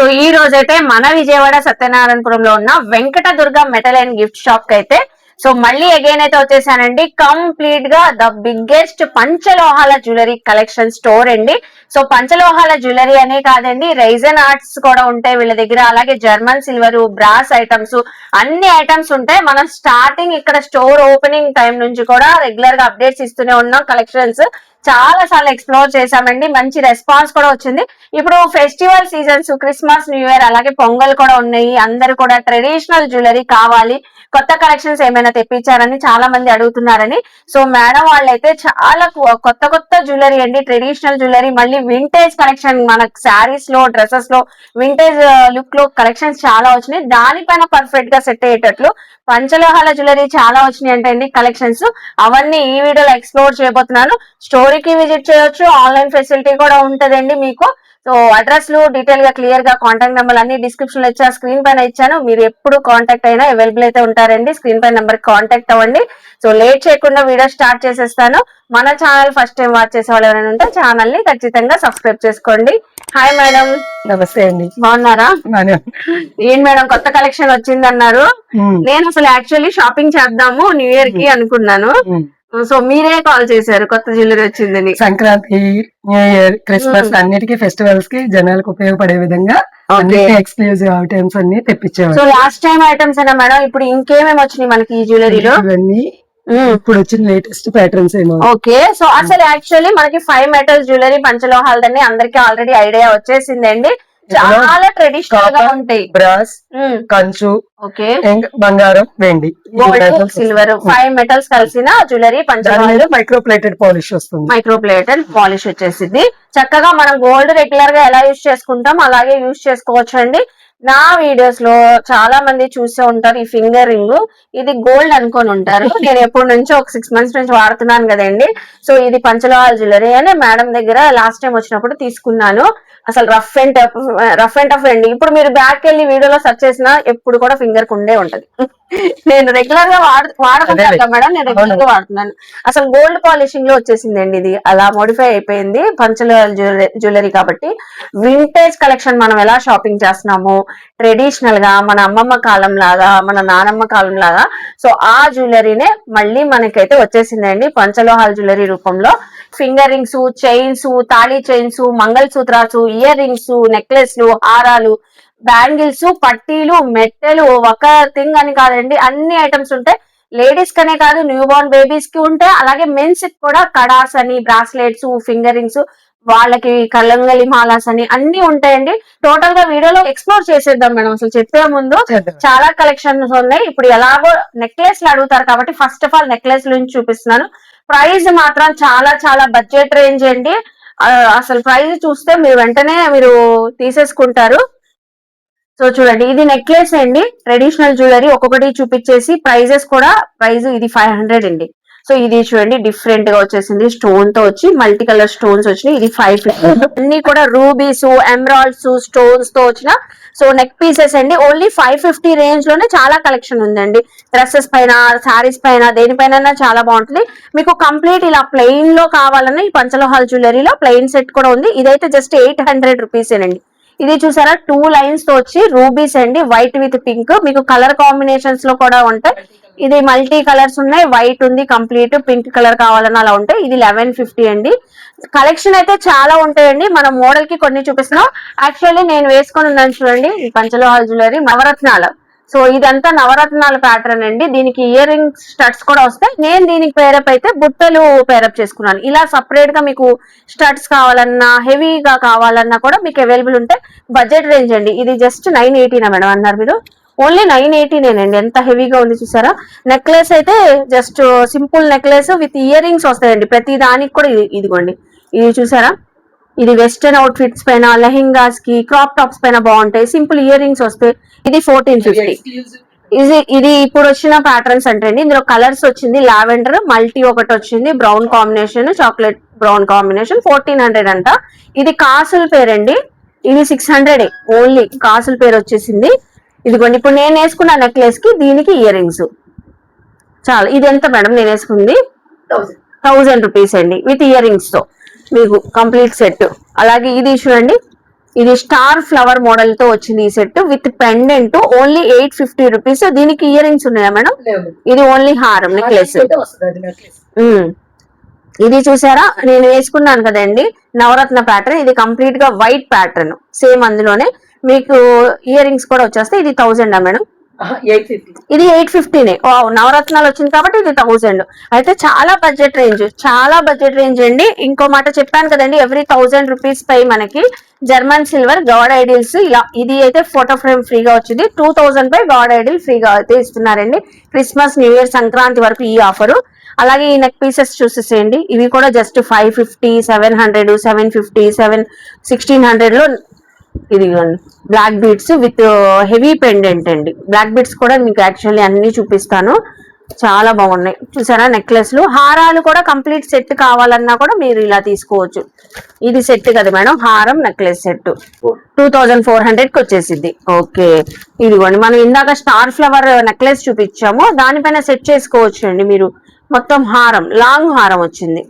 So ఈ రోజైతే మన విజయవాడ సత్యనారాయణపురంలో ఉన్న Venkata Durga metal and gift షాప్కి అయితే. సో మళ్ళీ అగైన్ అయితే వచ్చేసానండి. కంప్లీట్గా ద బిగ్గెస్ట్ పంచలోహాల జ్యువెలరీ కలెక్షన్ స్టోర్ అండి. సో పంచలోహాల జ్యువెలరీ అనే కాదండి రైజన్ ఆర్ట్స్ కూడా ఉంటాయి వీళ్ళ దగ్గర. అలాగే జర్మన్ సిల్వర్ బ్రాస్ ఐటమ్స్ అన్ని ఐటమ్స్ ఉంటాయి. మనం స్టార్టింగ్ ఇక్కడ స్టోర్ ఓపెనింగ్ టైం నుంచి కూడా రెగ్యులర్గా అప్డేట్స్ ఇస్తూనే ఉన్నాం కలెక్షన్స్. చాలా సార్లు ఎక్స్ప్లోర్ చేశామండి. మంచి రెస్పాన్స్ కూడా వచ్చింది. ఇప్పుడు festival seasons Christmas new year అలాగే పొంగల్ కూడా ఉన్నాయి. అందరు కూడా ట్రెడిషనల్ జ్యువెలరీ కావాలి. కొత్త కలెక్షన్స్ ఏమైనా తెప్పించారని చాలా మంది అడుగుతున్నారని. సో మేడం వాళ్ళైతే చాలా కొత్త కొత్త జ్యువెలరీ అండి. ట్రెడిషనల్ జ్యువెలరీ మళ్ళీ వింటేజ్ కలెక్షన్ మన శారీస్లో డ్రెస్సెస్లో వింటేజ్ లుక్ uh, లో కలెక్షన్స్ చాలా వచ్చినాయి. దానిపైన పర్ఫెక్ట్గా సెట్ అయ్యేటట్లు పంచలోహాల జ్యువెలరీ చాలా వచ్చినాయి అంటే అండి కలెక్షన్స్ అవన్నీ ఈ వీడియోలో ఎక్స్ప్లోర్ చేయబోతున్నాను. స్టోరీకి విజిట్ చేయొచ్చు ఆన్లైన్ ఫెసిలిటీ కూడా ఉంటదండి మీకు. సో అడ్రస్లు డీటెయిల్గా క్లియర్గా కాంటాక్ట్ నెంబర్ అన్ని డిస్క్రిప్షన్లో ఇచ్చా స్క్రీన్ పైన ఇచ్చాను. మీరు ఎప్పుడు కాంటాక్ట్ అయినా అవైలబుల్ అయితే ఉంటారండి. స్క్రీన్ పైన నెంబర్ కాంటాక్ట్ అవ్వండి. సో లేట్ చేయకుండా వీడియో స్టార్ట్ చేసేస్తాను. మన ఛానల్ ఫస్ట్ టైం వాచ్ చేసే వాళ్ళు ఎవరైనా ఉంటే ఛానల్ని ఖచ్చితంగా సబ్స్క్రైబ్ చేసుకోండి. హాయ్ మేడం నమస్తే అండి. బాగున్నారా? నానే ఏం మేడం కొత్త కలెక్షన్ వచ్చిందన్నారు. ఉమ్, నేను అసలు యాక్చువల్లీ షాపింగ్ చేద్దాము న్యూ ఇయర్కి అనుకున్నాను. సో మీరే కాల్ చేశారు కొత్త జ్యువెలరీ వచ్చిందని. Sankranti new year Christmas. అన్నిటికీ ఫెస్టివల్స్కి జనాలకు ఉపయోగపడే విధంగా ఎక్స్క్లూజివ్ ఐటమ్స్ అన్ని సో తెప్పించేవారు లాస్ట్ టైం ఐటమ్స్ అయినా మేడం ఇప్పుడు ఇంకేమేమి వచ్చినాయి మనకి ఈ జ్యువెలరీలో? ఇవన్నీ ఇప్పుడు వచ్చిన లేటెస్ట్ ప్యాటర్న్స్ ఏమో. ఓకే. సో అసలు యాక్చువల్లీ మనకి ఫైవ్ మెటల్ జ్యువెలరీ పంచలోహాలదని అందరికి ఆల్రెడీ ఐడియా వచ్చేసిందండి. చాలా ట్రెడిషనల్గా. ఉంటాయి. బ్రాస్ కంచు ఓకే. బంగారం వెండి. గోల్డ్ సిల్వర్ ఫైవ్ మెటల్స్ కలిసిన జ్యువెలరీ మీద మైక్రో ప్లేటెడ్ పాలిష్ వస్తుంది. మైక్రో ప్లేట్ అండ్ పాలిష్ వచ్చేసింది. చక్కగా మనం గోల్డ్ రెగ్యులర్గా ఎలా యూజ్ చేసుకుంటాం అలాగే యూజ్ చేసుకోవచ్చు అండి నా వీడియోస్లో చాలా మంది చూసే ఉంటారు ఈ ఫింగర్ రింగ్ ఇది గోల్డ్ అనుకొని ఉంటారు. నేను ఎప్పటి నుంచో ఒక సిక్స్ మంత్స్ నుంచి వాడుతున్నాను కదండి. సో ఇది పంచలోహాల జ్యువెలరీ అని మేడం దగ్గర లాస్ట్ టైం వచ్చినప్పుడు తీసుకున్నాను. అసలు rough and tough rough and tough అండి. ఇప్పుడు మీరు బ్యాక్ వెళ్ళి వీడియోలో సెర్చ్ చేసినా ఎప్పుడు కూడా ఫింగర్ కుండే ఉంటది. నేను రెగ్యులర్గా వాడు వాడుకుంటాను అదేలే. కదా మేడం నేను రెగ్యులర్గా వాడుతున్నాను. అసలు గోల్డ్ పాలిషింగ్లో వచ్చేసిందండి ఇది. అలా మోడిఫై అయిపోయింది పంచల జ్యువెలరీ కాబట్టి. వింటేజ్ కలెక్షన్ మనం ఎలా షాపింగ్ చేస్తున్నాము? ట్రెడిషనల్గా మన అమ్మమ్మ కాలం లాగా మన నానమ్మ కాలం లాగా. సో ఆ జ్యువెలరీనే మళ్ళీ మనకైతే వచ్చేసిందండి పంచలోహాల జ్యువెలరీ రూపంలో. ఫింగర్ రింగ్స్ చైన్స్ తాళీ చైన్స్ మంగళసూత్రాలు ఇయర్ రింగ్స్ నెక్లెస్లు హారాలు బ్యాంగిల్స్ పట్టీలు మెట్టెలు ఒక థింగ్ అని కాదండి. అన్ని ఐటమ్స్ ఉంటాయి. లేడీస్ కనే కాదు న్యూ బోర్న్ బేబీస్కి ఉంటాయి అలాగే మెన్స్కి కూడా కడాస్ అని బ్రాస్లెట్స్ ఫింగర్ రింగ్స్ వాళ్ళకి కలంగలి మాలాస్ అని అన్ని ఉంటాయండి. టోటల్గా వీడియోలో ఎక్స్ప్లోర్ చేసేద్దాం మేడం. అసలు చెప్పే ముందు. చాలా కలెక్షన్స్ ఉన్నాయి. ఇప్పుడు ఎలాగో నెక్లెస్లు అడుగుతారు కాబట్టి ఫస్ట్ ఆఫ్ ఆల్ నెక్లెస్ నుంచి చూపిస్తున్నాను. ప్రైస్ మాత్రం చాలా చాలా బడ్జెట్ రేంజ్ అండి. అసలు ప్రైస్ చూస్తే మీరు వెంటనే మీరు తీసేసుకుంటారు. సో చూడండి ఇది నెక్లెస్ అండి. ట్రెడిషనల్ జ్యువెలరీ ఒక్కొక్కటి చూపించేసి ప్రైజెస్ కూడా ప్రైస్ ఇది ఫైవ్ హండ్రెడ్ అండి. సో ఇది చూడండి డిఫరెంట్గా వచ్చేసింది. స్టోన్తో వచ్చి మల్టీ కలర్ స్టోన్స్ వచ్చినాయి. ఇది ఫైవ్ ఫిఫ్టీ అన్ని కూడా రూబీస్ ఎమరాల్డ్స్ స్టోన్స్తో వచ్చిన. సో నెక్ పీసెస్ అండి. ఓన్లీ ఫైవ్ ఫిఫ్టీ రేంజ్లోనే చాలా కలెక్షన్ ఉందండి. డ్రెస్సెస్ పైన శారీస్ పైన దేనిపైన చాలా బాగుంటుంది. మీకు కంప్లీట్ ఇలా ప్లెయిన్లో కావాలన్నా ఈ పంచలోహాల్ జ్యువెలరీలో ప్లెయిన్ సెట్ కూడా ఉంది. ఇదైతే జస్ట్ ఎయిట్ హండ్రెడ్ రూపీస్ ఏనండి. ఇది చూసారా? టూ లైన్స్తో వచ్చి రూబీస్ అండి. వైట్ విత్ పింక్ మీకు కలర్ కాంబినేషన్స్లో కూడా ఉంటాయి. ఇది మల్టీ కలర్స్ ఉన్నాయి. వైట్ ఉంది కంప్లీట్ పింక్ కలర్ కావాలన్నా అలా ఉంటాయి. ఇది లెవెన్ ఫిఫ్టీ అండి. కలెక్షన్ అయితే చాలా ఉంటాయండి. మన మోడల్కి కొన్ని చూపిస్తున్నాం. యాక్చువల్లీ నేను వేసుకొని ఉన్నాను చూడండి. పంచలోహాల్ జ్యువెలరీ నవరత్నాలు. సో ఇదంతా నవరత్నాల ప్యాటర్న్ అండి. దీనికి ఇయర్ రింగ్ స్టడ్స్ కూడా వస్తాయి. నేను దీనికి పేరప్ అయితే బుట్టలు పేరప్ చేసుకున్నాను. ఇలా సపరేట్గా మీకు స్టడ్స్ కావాలన్నా హెవీగా కావాలన్నా కూడా మీకు అవైలబుల్ ఉంటే బడ్జెట్ రేంజ్ అండి. ఇది జస్ట్ నైన్ ఎయిటీనా మేడం అన్నారు మీరు. ఓన్లీ నైన్ ఎయిటీనేనండి ఎంత హెవీగా ఉంది చూసారా? నెక్లెస్ అయితే just simple necklace with ear rings వస్తాయండి. ప్రతి దానికి కూడా ఇది- ఇదిగోండి. ఇది చూసారా? ఇది వెస్టర్న్ అవుట్ఫిట్స్ పైన లెహెంగాస్కి క్రాప్ టాప్స్ పైన బాగుంటాయి. సింపుల్ ఇయర్ రింగ్స్ వస్తాయి. ఇది ఫోర్టీన్ ఫిఫ్టీ. ఇది ఇది ఇప్పుడు వచ్చిన ప్యాటర్న్స్ అంటే అండి. ఇందులో కలర్స్ వచ్చింది. లావెండర్ మల్టీ ఒకటి వచ్చింది. Brown combination chocolate brown combination fourteen hundred అంట. ఇది కాసుల పేరు అండి ఇది సిక్స్ హండ్రెడ్ ఓన్లీ. కాసుల పేరు వచ్చేసింది. ఇదిగోండి ఇప్పుడు నేను వేసుకున్న నెక్లెస్కి దీనికి ఇయర్ రింగ్స్ చాలా ఇది ఎంత మేడం నేను వేసుకుంది? థౌజండ్ రూపీస్ అండి విత్ ఇయర్ రింగ్స్తో. మీకు కంప్లీట్ సెట్ అలాగే ఇది చూడండి ఇది స్టార్ ఫ్లవర్ మోడల్తో వచ్చింది ఈ set with pendant only eight fifty rupees దీనికి ఇయర్ రింగ్స్ ఉన్నాయా మేడం? ఇది ఓన్లీ హారం నెక్లెస్. ఇది చూసారా? నేను వేసుకున్నాను కదండి నవరత్న ప్యాటర్న్ ఇది కంప్లీట్గా వైట్ ప్యాటర్న్ సేమ్ అందులోనే మీకు ఇయర్ రింగ్స్ కూడా వచ్చేస్తాయి ఇది థౌజండ్ మేడం ఇది ఎయిట్ ఫిఫ్టీనే నవరత్నాలు వచ్చింది కాబట్టి ఇది థౌజండ్ అయితే చాలా బడ్జెట్ రేంజ్ చాలా బడ్జెట్ రేంజ్ అండి. ఇంకో మాట చెప్పాను కదండి ఎవ్రీ థౌజండ్ రూపీస్ పై మనకి జర్మన్ సిల్వర్ గాడ్ ఐడిల్స్ ఇలా ఇది అయితే ఫోటో ఫ్రేమ్ ఫ్రీగా వచ్చింది. టూ థౌజండ్ పై గాడ్ ఐడిల్ ఫ్రీగా అయితే ఇస్తున్నారండి. క్రిస్మస్ న్యూ ఇయర్ సంక్రాంతి వరకు ఈ ఆఫర్ అలాగే ఈ నెక్ పీసెస్ చూసేసేయండి. ఇవి కూడా just five fifty seven hundred seven fifty seven sixteen hundred ఇది black beads with heavy pendant అండి. బ్లాక్ బీడ్స్ కూడా మీకు యాక్చువల్లీ అన్ని చూపిస్తాను. చాలా బాగున్నాయి. చూసారా నెక్లెస్లు హారాలు కూడా కంప్లీట్ సెట్ కావాలన్నా కూడా మీరు ఇలా తీసుకోవచ్చు. ఇది సెట్ కదా మేడం? హారం necklace set two thousand four హండ్రెడ్కి వచ్చేసింది ఓకే. ఇదిగోండి. మనం ఇందాక స్టార్ ఫ్లవర్ నెక్లెస్ చూపించాము. దానిపైన సెట్ చేసుకోవచ్చు అండి మీరు. మొత్తం హారం లాంగ్ హారం వచ్చింది.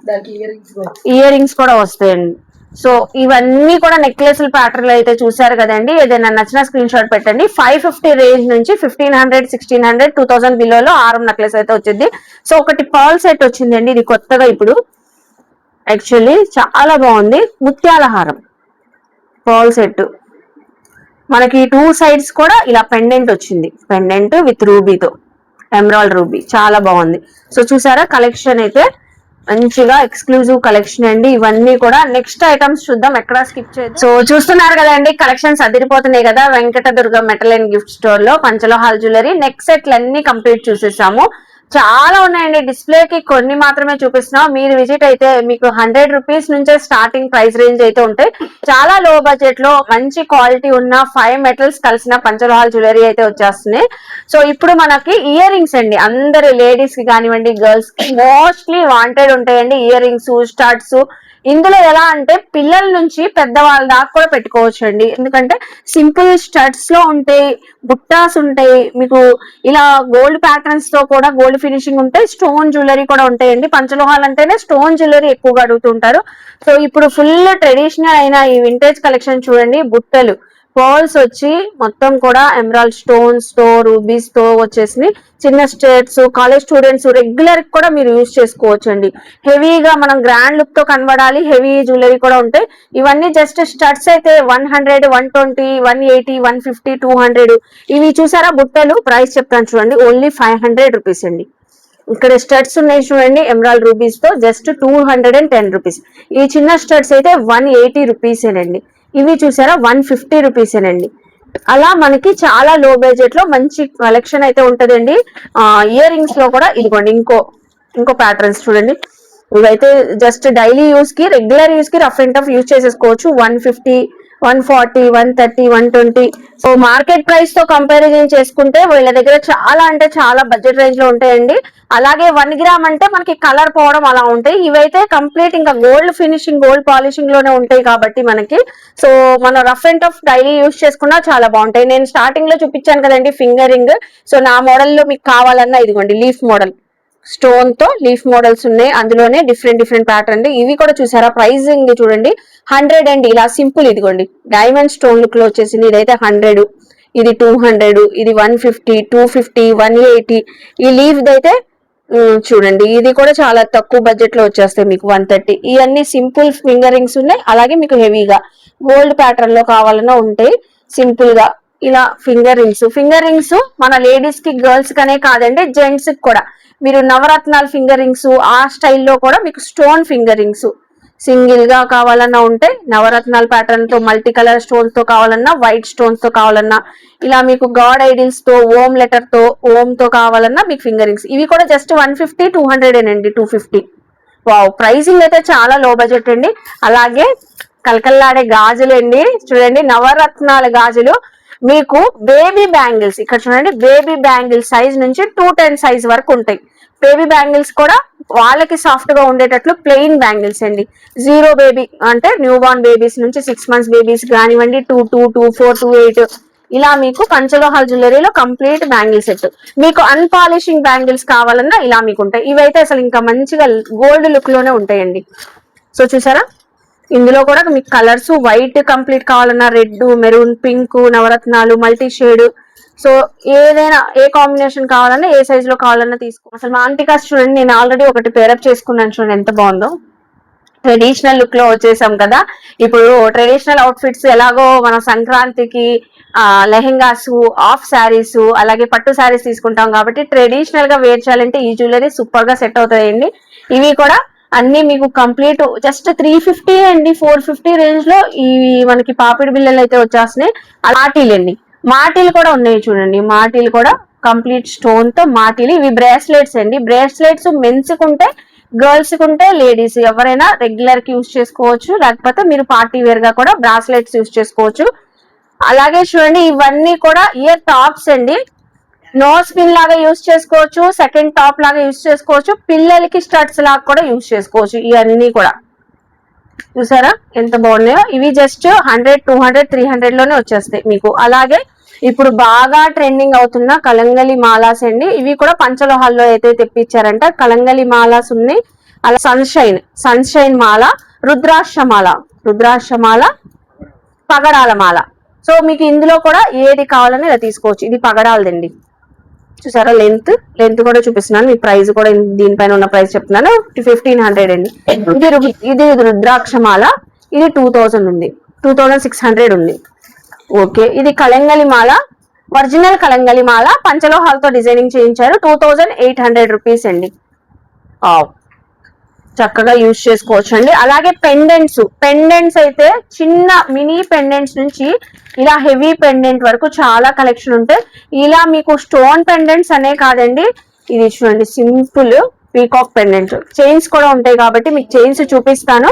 ఇయర్ రింగ్స్ కూడా వస్తాయండి. సో ఇవన్నీ కూడా నెక్లెస్ ప్యాటర్న్లు అయితే చూసారు కదండి. ఏదైనా నచ్చిన స్క్రీన్ షాట్ పెట్టండి. ఫైవ్ ఫిఫ్టీ రేంజ్ నుంచి fifteen hundred sixteen hundred two thousand బిలోలో ఆరం నెక్లెస్ అయితే వచ్చింది. సో ఒకటి పాల్ సెట్ వచ్చిందండి. ఇది కొత్తగా ఇప్పుడు. యాక్చువల్లీ చాలా బాగుంది. ముత్యాల హారం పాల్ సెట్ మనకి టూ సైడ్స్ కూడా ఇలా పెండెంట్ వచ్చింది. పెండెంట్ విత్ రూబీతో ఎమరాల్డ్ రూబీ చాలా బాగుంది. సో చూసారా? కలెక్షన్ అయితే మంచిగా ఎక్స్క్లూజివ్ కలెక్షన్ అండి. ఇవన్నీ కూడా నెక్స్ట్ ఐటమ్స్ చూద్దాం. ఎక్కడ స్కిప్ చేయదు సో చూస్తున్నారు కదండి కలెక్షన్స్ అదిరిపోతున్నాయి కదా. Venkata Durga metal and gift స్టోర్లో పంచలోహాల్ జ్యువెలరీ నెక్స్ట్ సెట్లు అన్ని కంప్లీట్ చూసేసాము. చాలా ఉన్నాయండి. డిస్ప్లే కి కొన్ని మాత్రమే చూపిస్తున్నాం. మీరు విజిట్ అయితే మీకు హండ్రెడ్ రూపీస్ నుంచే స్టార్టింగ్ ప్రైస్ రేంజ్ అయితే ఉంటాయి. చాలా లో బడ్జెట్లో మంచి క్వాలిటీ ఉన్న ఫైవ్ మెటల్స్ కలిసిన పంచలోహాల్ జ్యువెలరీ అయితే వచ్చేస్తున్నాయి. సో ఇప్పుడు మనకి ఇయర్ రింగ్స్ అండి. అందరు లేడీస్కి కానివ్వండి గర్ల్స్కి మోస్ట్లీ వాంటెడ్ ఉంటాయండి. ఇయర్ రింగ్స్ స్టార్ట్స్ ఇందులో ఎలా అంటే పిల్లల నుంచి పెద్దవాళ్ళ దాకా కూడా పెట్టుకోవచ్చు అండి ఎందుకంటే సింపుల్ స్టడ్స్లో ఉంటాయి బుట్టాస్ ఉంటాయి మీకు ఇలా గోల్డ్ ప్యాటర్న్స్తో కూడా గోల్డ్ ఫినిషింగ్ ఉంటాయి స్టోన్ జ్యువెలరీ కూడా ఉంటాయండి. పంచలోహాలు అంటేనే స్టోన్ జ్యువెలరీ ఎక్కువగా అడుగుతుంటారు. సో ఇప్పుడు ఫుల్ ట్రెడిషనల్ అయిన ఈ వింటేజ్ కలెక్షన్ చూడండి బుట్టలు. పర్ల్స్ వచ్చి మొత్తం కూడా ఎమరాల్డ్ స్టోన్స్తో రూబీస్తో వచ్చేసి చిన్న స్టేట్స్ కాలేజ్ స్టూడెంట్స్ రెగ్యులర్ కూడా మీరు యూజ్ చేసుకోవచ్చు అండి హెవీగా మనం గ్రాండ్ లుక్తో కనబడాలి హెవీ జ్యువెలరీ కూడా ఉంటాయి. ఇవన్నీ జస్ట్ స్టడ్స్ అయితే one hundred one twenty one eighty one fifty two hundred. ఇవి చూసారా బుట్టలు? ప్రైస్ చెప్తాను చూడండి. ఓన్లీ ఫైవ్ హండ్రెడ్ రూపీస్ అండి. ఇక్కడ స్టడ్స్ ఉన్నాయి చూడండి emerald రూపీస్తో just two hundred and ten rupees ఈ చిన్న స్టడ్స్ అయితే వన్ ఎయిటీ రూపీసేనండి. ఇవి చూసారా? వన్ ఫిఫ్టీ రూపీసేనండి అలా మనకి చాలా లో బడ్జెట్లో మంచి కలెక్షన్ అయితే ఉంటదండి. ఇయర్ రింగ్స్లో కూడా ఇదిగోండి ఇంకో ఇంకో ప్యాటర్న్స్ చూడండి. ఇవైతే జస్ట్ డైలీ యూస్కి రెగ్యులర్ యూస్కి రఫ్ అండ్ టఫ్ యూస్ చేసేసుకోవచ్చు. One fifty one forty one thirty one twenty. So market ప్రైస్తో కంపారిజన్ చేసుకుంటే వీళ్ళ దగ్గర చాలా అంటే చాలా బడ్జెట్ రేంజ్లో ఉంటాయండి. అలాగే వన్ గ్రామ్ అంటే మనకి కలర్ పోవడం అలా ఉంటాయి. ఇవైతే కంప్లీట్ ఇంకా గోల్డ్ ఫినిషింగ్ గోల్డ్ పాలిషింగ్లోనే ఉంటాయి కాబట్టి మనకి. సో మనం rough and tough daily use చేసుకున్నా చాలా బాగుంటాయి. నేను స్టార్టింగ్లో చూపించాను కదండి ఫింగరింగ్. సో నా మోడల్లో మీకు కావాలన్నా ఇదిగోండి లీఫ్ మోడల్. స్టోన్తో లీఫ్ మోడల్స్ ఉన్నాయి. అందులోనే డిఫరెంట్ డిఫరెంట్ ప్యాటర్న్ ఇవి కూడా చూసారా? ప్రైజింగ్ చూడండి. హండ్రెడ్ అండి ఇలా సింపుల్ ఇదిగోండి. డైమండ్ స్టోన్ లుక్లో వచ్చేసింది ఇదైతే హండ్రెడ్ ఇది టూ హండ్రెడ్ ఇది one fifty two fifty one eighty ఈ లీవ్ అయితే చూడండి. ఇది కూడా చాలా తక్కువ బడ్జెట్లో వచ్చేస్తాయి మీకు వన్ థర్టీ ఇవన్నీ సింపుల్ ఫింగర్ రింగ్స్ ఉన్నాయి. అలాగే మీకు హెవీగా గోల్డ్ ప్యాటర్న్లో కావాలన్నా ఉంటాయి. సింపుల్గా ఇలా ఫింగర్ రింగ్స్ ఫింగర్ రింగ్స్ మన లేడీస్కి గర్ల్స్ కనే కాదండి జెంట్స్కి కూడా. మీరు నవరత్నాల ఫింగర్ రింగ్స్ ఆ స్టైల్లో కూడా మీకు స్టోన్ ఫింగర్ రింగ్స్ సింగిల్గా కావాలన్నా ఉంటే నవరత్నాల ప్యాటర్న్తో మల్టీ కలర్ స్టోన్స్తో కావాలన్నా వైట్ స్టోన్స్తో కావాలన్నా ఇలా మీకు గాడ్ ఐడిల్స్తో ఓం లెటర్తో ఓమ్తో కావాలన్నా మీకు ఫింగర్ రింగ్స్ ఇవి కూడా just one fifty two hundred అండి టూ ఫిఫ్టీ. వావ్ ప్రైసింగ్ అయితే చాలా లో బడ్జెట్ అండి. అలాగే కలకల్లాడే గాజులు అండి. చూడండి నవరత్నాల గాజులు. మీకు బేబీ బ్యాంగిల్స్ ఇక్కడ చూడండి బేబీ బ్యాంగిల్ సైజ్ నుంచి టూ టెన్ సైజ్ వరకు ఉంటాయి. బేబీ బ్యాంగిల్స్ కూడా వాళ్ళకి సాఫ్ట్గా ఉండేటట్లు ప్లెయిన్ బ్యాంగిల్స్ అండి. జీరో బేబీ అంటే న్యూ బార్న్ బేబీస్ నుంచి సిక్స్ మంత్స్ బేబీస్ కానివ్వండి two two two four two eight ఇలా మీకు పంచలోహాల్ జ్యువెలరీలో కంప్లీట్ బ్యాంగిల్ సెట్ మీకు అన్పాలిషింగ్ బ్యాంగిల్స్ కావాలన్నా ఇలా మీకు ఉంటాయి. ఇవైతే అసలు ఇంకా మంచిగా గోల్డ్ లుక్లోనే ఉంటాయండి. సో చూసారా? ఇందులో కూడా మీకు కలర్స్ వైట్ కంప్లీట్ కావాలన్నా రెడ్ మెరూన్ పింక్ నవరత్నాలు మల్టీ షేడ్ సో ఏదైనా ఏ కాంబినేషన్ కావాలన్నా ఏ సైజ్లో కావాలన్నా తీసుకో. అసలు మా ఆంటికాస్ చూడండి నేను ఆల్రెడీ ఒకటి పేరప్ చేసుకున్నాను చూడండి ఎంత బాగుందో. ట్రెడిషనల్ లుక్లో వచ్చేసాం కదా. ఇప్పుడు ట్రెడిషనల్ అవుట్ఫిట్స్ ఎలాగో మన సంక్రాంతికి ఆ లెహెంగాస్ ఆఫ్ శారీస్ అలాగే పట్టు శారీస్ తీసుకుంటాం కాబట్టి ట్రెడిషనల్గా వేర్ చేయాలంటే ఈ జ్యువెలరీ సూపర్గా సెట్ అవుతాయండి. ఇవి కూడా అన్ని మీకు కంప్లీట్ జస్ట్ త్రీ ఫిఫ్టీ అండి ఫోర్ ఫిఫ్టీ రేంజ్లో ఈ మనకి పాపిడి బిల్లలు అయితే వచ్చేస్తున్నాయి. అలాటీలండి మాటిలు కూడా ఉన్నాయి చూడండి. మాటిలు కూడా కంప్లీట్ స్టోన్తో మాటిలు. ఇవి బ్రేస్లెట్స్ అండి. బ్రేస్లెట్స్ మెన్స్ కుంటే గర్ల్స్ కుంటే లేడీస్ ఎవరైనా రెగ్యులర్కి యూస్ చేసుకోవచ్చు. లేకపోతే మీరు పార్టీ వేర్గా కూడా బ్రాస్లెట్స్ యూస్ చేసుకోవచ్చు. అలాగే చూడండి ఇవన్నీ కూడా ఇయర్ టాప్స్ అండి. నో స్పిన్ లాగా యూస్ చేసుకోవచ్చు. సెకండ్ టాప్ లాగా యూస్ చేసుకోవచ్చు. పిల్లలకి స్టడ్స్ లాగా కూడా యూస్ చేసుకోవచ్చు. ఇవన్నీ కూడా. చూసారా? ఎంత బాగున్నాయో? ఇవి just hundred two hundred three హండ్రెడ్లోనే వచ్చేస్తాయి మీకు. అలాగే ఇప్పుడు బాగా ట్రెండింగ్ అవుతున్న కలంగలి మాలాస్ అండి. ఇవి కూడా పంచలోహాల్లో అయితే తెప్పించారంట. కలంగలి మాలాస్ ఉన్నాయి. అలా సన్షైన్ సన్షైన్ మాల రుద్రాక్షమాల రుద్రాక్షమాల పగడాల మాల. సో మీకు ఇందులో కూడా ఏది కావాలని ఇలా తీసుకోవచ్చు. ఇది పగడాలదండి. చూసారా? లెంత్ లెంత్ కూడా చూపిస్తున్నాను. మీ ప్రైస్ కూడా దీనిపైన ఉన్న ప్రైస్ చెప్తున్నాను. ఫిఫ్టీన్ హండ్రెడ్ అండి. ఇది ఇది రుద్రాక్షమాల. ఇది టూ థౌజండ్ ఉంది. టూ థౌజండ్ సిక్స్ హండ్రెడ్ ఉంది. ఓకే ఇది కలంగలి మాల ఒరిజినల్ కలంగలి మాల పంచలోహాలతో డిజైనింగ్ చేయించారు. Two thousand eight hundred rupees అండి. చక్కగా యూజ్ చేసుకోవచ్చు అండి అలాగే పెండెంట్స్ పెండెంట్స్ అయితే చిన్న మినీ పెండెంట్స్ నుంచి ఇలా హెవీ పెండెంట్ వరకు చాలా కలెక్షన్ ఉంటాయి. ఇలా మీకు స్టోన్ పెండెంట్స్ అనే కాదండి. ఇది చూడండి సింపుల్ పీకాక్ పెండెంట్ చైన్స్ కూడా ఉంటాయి కాబట్టి మీకు చైన్స్ చూపిస్తాను.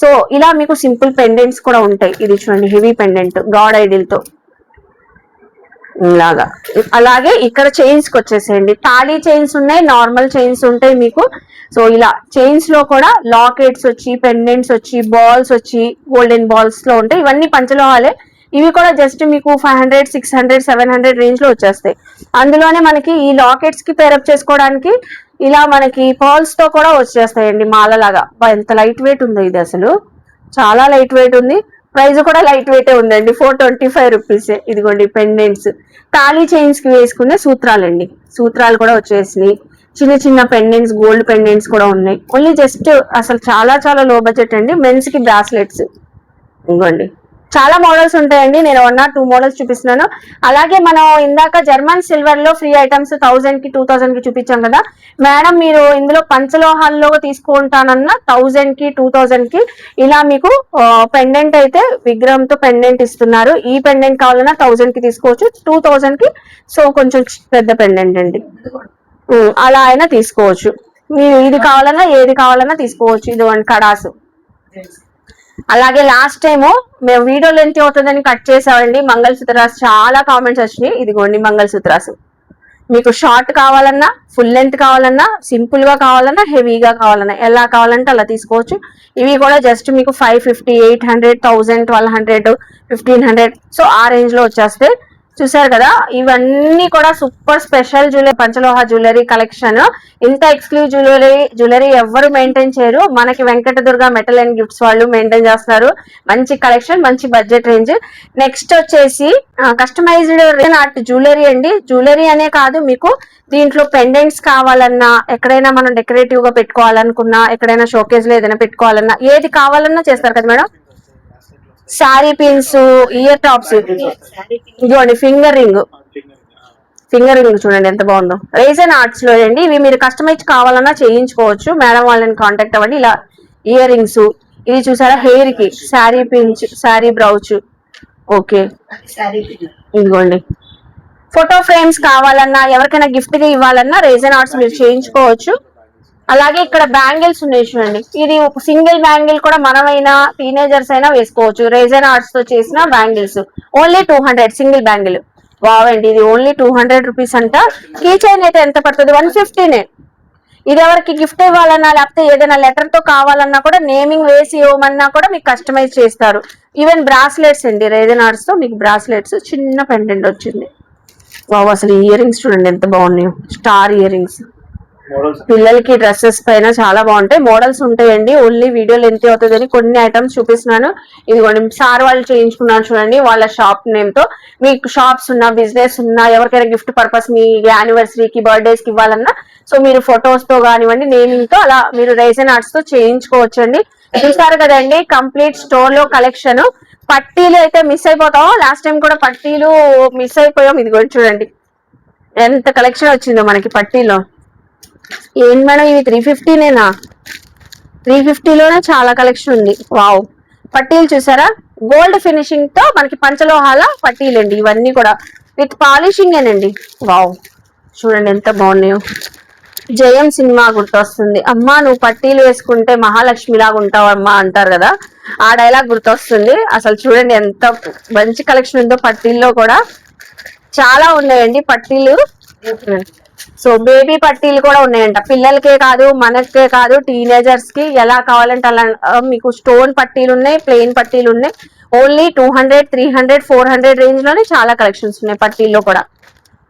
సో ఇలా మీకు సింపుల్ పెండెంట్స్ కూడా ఉంటాయి. ఇది చూడండి హెవీ పెండెంట్ గాడ్ ఐడిల్తో ఇలాగా అలాగే ఇక్కడ చైన్స్కి వచ్చేసేయండి తాళీ చైన్స్ ఉన్నాయి నార్మల్ చైన్స్ ఉంటాయి మీకు. సో ఇలా చైన్స్లో కూడా లాకెట్స్ వచ్చి పెండెంట్స్ వచ్చి బాల్స్ వచ్చి గోల్డెన్ బాల్స్లో ఉంటాయి. ఇవన్నీ పంచలోహాలే. ఇవి కూడా జస్ట్ మీకు five hundred six hundred seven hundred రేంజ్లో వచ్చేస్తాయి. అందులోనే మనకి ఈ లాకెట్స్కి పేరప్ చేసుకోవడానికి ఇలా మనకి పాల్స్తో కూడా వచ్చేస్తాయండి మాలలాగా. ఎంత లైట్ వెయిట్ ఉందో ఇది అసలు. చాలా లైట్ వెయిట్ ఉంది. ప్రైస్ కూడా లైట్ వెయిటే ఉందండి. Four twenty five rupees. ఇదిగోండి పెండెంట్స్. ఖాళీ చైన్స్కి వేసుకునే సూత్రాలండి. సూత్రాలు కూడా వచ్చేసినాయి. చిన్న చిన్న పెండెంట్స్ గోల్డ్ పెండెంట్స్ కూడా ఉన్నాయి. ఓన్లీ జస్ట్ అసలు చాలా చాలా లో బడ్జెట్ అండి. మెన్స్కి బ్రాస్లెట్స్ ఇదిగోండి. చాలా మోడల్స్ ఉంటాయండి. నేను వన్ ఆర్ టూ మోడల్స్ చూపిస్తున్నాను. అలాగే మనం ఇందాక జర్మన్ సిల్వర్లో ఫ్రీ ఐటమ్స్ థౌసండ్కి టూ థౌసండ్కి చూపించాం కదా. మేడం మీరు ఇందులో పంచలోహాల్లో తీసుకుంటానన్న థౌసండ్కి టూ థౌసండ్కి ఇలా మీకు పెండెంట్ అయితే విగ్రహంతో పెండెంట్ ఇస్తున్నారు. ఈ పెండెంట్ కావాలన్నా థౌసండ్కి తీసుకోవచ్చు. టూ థౌసండ్కి సో కొంచెం పెద్ద పెండెంట్ అండి. అలా అయినా తీసుకోవచ్చు. మీరు ఇది కావాలన్నా ఏది కావాలన్నా తీసుకోవచ్చు. ఇది కడాసు. అలాగే లాస్ట్ టైం మేము వీడియో లెంత్ అవుతుందని కట్ చేసామండి. మంగళసూత్రాస్ చాలా కామెంట్స్ వచ్చినాయి. ఇదిగోండి మంగళసూత్రాస్. మీకు షార్ట్ కావాలన్నా ఫుల్ లెంత్ కావాలన్నా సింపుల్గా కావాలన్నా హెవీగా కావాలన్నా ఎలా కావాలంటే అలా తీసుకోవచ్చు. ఇవి కూడా జస్ట్ మీకు five fifty eight hundred thousand twelve hundred fifteen hundred so ఆ రేంజ్లో వచ్చేస్తాయి చూసారు కదా? ఇవన్నీ కూడా సూపర్ స్పెషల్ జ్యువెలరీ పంచలోహ జ్యువెలరీ కలెక్షన్. ఇంత ఎక్స్క్లూజివ్ జ్యువెలరీ జ్యువెలరీ ఎవరు మెయింటైన్ చేయరు. మనకి వెంకటదుర్గ మెటల్ అండ్ గిఫ్ట్స్ వాళ్ళు మెయింటైన్ చేస్తున్నారు. మంచి కలెక్షన్ మంచి బడ్జెట్ రేంజ్. నెక్స్ట్ వచ్చేసి కస్టమైజ్డ్ ఆర్ట్ జ్యువెలరీ అండి. జ్యువెలరీ అనే కాదు మీకు దీంట్లో పెండెంట్స్ కావాలన్నా ఎక్కడైనా మనం డెకరేటివ్గా పెట్టుకోవాలనుకున్నా ఎక్కడైనా షోకేజ్లో ఏదైనా పెట్టుకోవాలన్నా ఏది కావాలన్నా చేస్తారు కదా madam? Saree pins ear tops. ఇదిగోండి ఫింగర్ రింగ్. ఫింగర్ రింగ్ చూడండి ఎంత బాగుందో. రేజన్ ఆర్ట్స్లో అండి ఇవి మీరు కస్టమైజ్ కావాలన్నా చేయించుకోవచ్చు. మేడం వాళ్ళని కాంటాక్ట్ అవ్వండి ఇలా ఇయర్ రింగ్స్ ఇది చూసారా హెయిర్కి saree pins saree brooch okay ఇదిగోండి. ఫోటో ఫ్రేమ్స్ కావాలన్నా ఎవరికైనా గిఫ్ట్గా ఇవ్వాలన్నా రేజన్ ఆర్ట్స్ మీరు చేయించుకోవచ్చు. అలాగే ఇక్కడ బ్యాంగిల్స్ ఉన్నాయి చూడండి. ఇది ఒక సింగిల్ బ్యాంగిల్ కూడా మనమైనా టీనేజర్స్ అయినా వేసుకోవచ్చు. రేజన్ ఆర్ట్స్తో చేసిన bangles. Only two hundred single bangle. వావండి ఇది ఓన్లీ టూ హండ్రెడ్ రూపీస్ అంట. కీ చైన్ అయితే ఎంత పడుతుంది? వన్ ఫిఫ్టీనే ఇది ఎవరికి గిఫ్ట్ ఇవ్వాలన్నా లేకపోతే ఏదైనా లెటర్తో కావాలన్నా కూడా నేమింగ్ వేసి ఇవ్వమన్నా కూడా మీకు కస్టమైజ్ చేస్తారు. ఈవెన్ బ్రాస్లెట్స్ అండి రేజన్ ఆర్ట్స్తో మీకు బ్రాస్లెట్స్ చిన్న పెండెంట్ వచ్చింది. వావ్ అసలు ఇయర్ రింగ్స్ చూడండి ఎంత బాగున్నాయో. స్టార్ ఇయర్ రింగ్స్ పిల్లలకి డ్రెస్సెస్ పైన చాలా బాగుంటాయి. మోడల్స్ ఉంటాయండి. ఓన్లీ వీడియో లెంత్ అవుతుందని కొన్ని ఐటమ్స్ చూపిస్తున్నాను. ఇదిగోండి సార్ వాళ్ళు చేయించుకున్నారు చూడండి వాళ్ళ షాప్ నేమ్తో. మీకు షాప్స్ ఉన్నా బిజినెస్ ఉన్నా ఎవరికైనా గిఫ్ట్ పర్పస్ మీ యానివర్సరీకి బర్త్డేస్కి ఇవ్వాలన్నా సో మీరు ఫొటోస్తో కానివ్వండి నేమింగ్తో అలా మీరు రైజన్ ఆర్ట్స్తో చేయించుకోవచ్చండి. చూసారు కదండి కంప్లీట్ స్టోర్లో కలెక్షన్. పట్టీలు అయితే మిస్ అయిపోతాం. లాస్ట్ టైం కూడా పట్టీలు మిస్ అయిపోయాం. ఇది కూడా చూడండి. ఎంత కలెక్షన్ వచ్చిందో మనకి పట్టీలో. ఏంటి మేడం ఇవి త్రీ ఫిఫ్టీనేనా త్రీ ఫిఫ్టీలోనే చాలా కలెక్షన్ ఉంది. వావ్ పట్టీలు చూసారా? గోల్డ్ ఫినిషింగ్తో మనకి పంచలోహాల పట్టీలు అండి. ఇవన్నీ కూడా. విత్ పాలిషింగేనండి వావ్ చూడండి ఎంత బాగున్నాయో. జయం సినిమా గుర్తొస్తుంది. అమ్మా నువ్వు పట్టీలు వేసుకుంటే మహాలక్ష్మిలాగా ఉంటావు అమ్మా అంటారు కదా. ఆ డైలాగ్ గుర్తొస్తుంది. అసలు చూడండి ఎంత మంచి కలెక్షన్ ఉందో పట్టీల్లో కూడా. చాలా ఉన్నాయండి పట్టీలు. సో బేబీ పట్టీలు కూడా ఉన్నాయంట. పిల్లలకే కాదు మనకే కాదు టీనేజర్స్కి ఎలా కావాలంటే అలా మీకు స్టోన్ పట్టీలు ఉన్నాయి ప్లెయిన్ పట్టీలు ఉన్నాయి. Only two hundred three hundred four hundred రేంజ్లోనే చాలా కలెక్షన్స్ ఉన్నాయి పట్టీల్లో కూడా.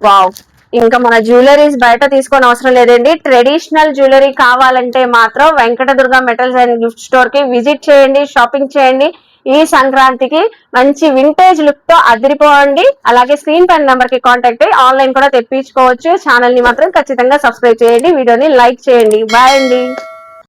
వావ్ ఇంకా మన జ్యువెలరీస్ బయట తీసుకొని అవసరం లేదండి. ట్రెడిషనల్ జ్యువెలరీ కావాలంటే మాత్రం వెంకటదుర్గ మెటల్స్ అండ్ గిఫ్ట్ స్టోర్కి విజిట్ చేయండి షాపింగ్ చేయండి. ఈ సంక్రాంతికి మంచి వింటేజ్ లుక్తో అదిరిపోవండి అలాగే స్క్రీన్ పైన నెంబర్కి కాంటాక్ట్ అయ్యి ఆన్లైన్ కూడా తెప్పించుకోవచ్చు. ఛానల్ని మాత్రం ఖచ్చితంగా సబ్స్క్రైబ్ చేయండి. వీడియోని లైక్ చేయండి. బాయ్ అండి.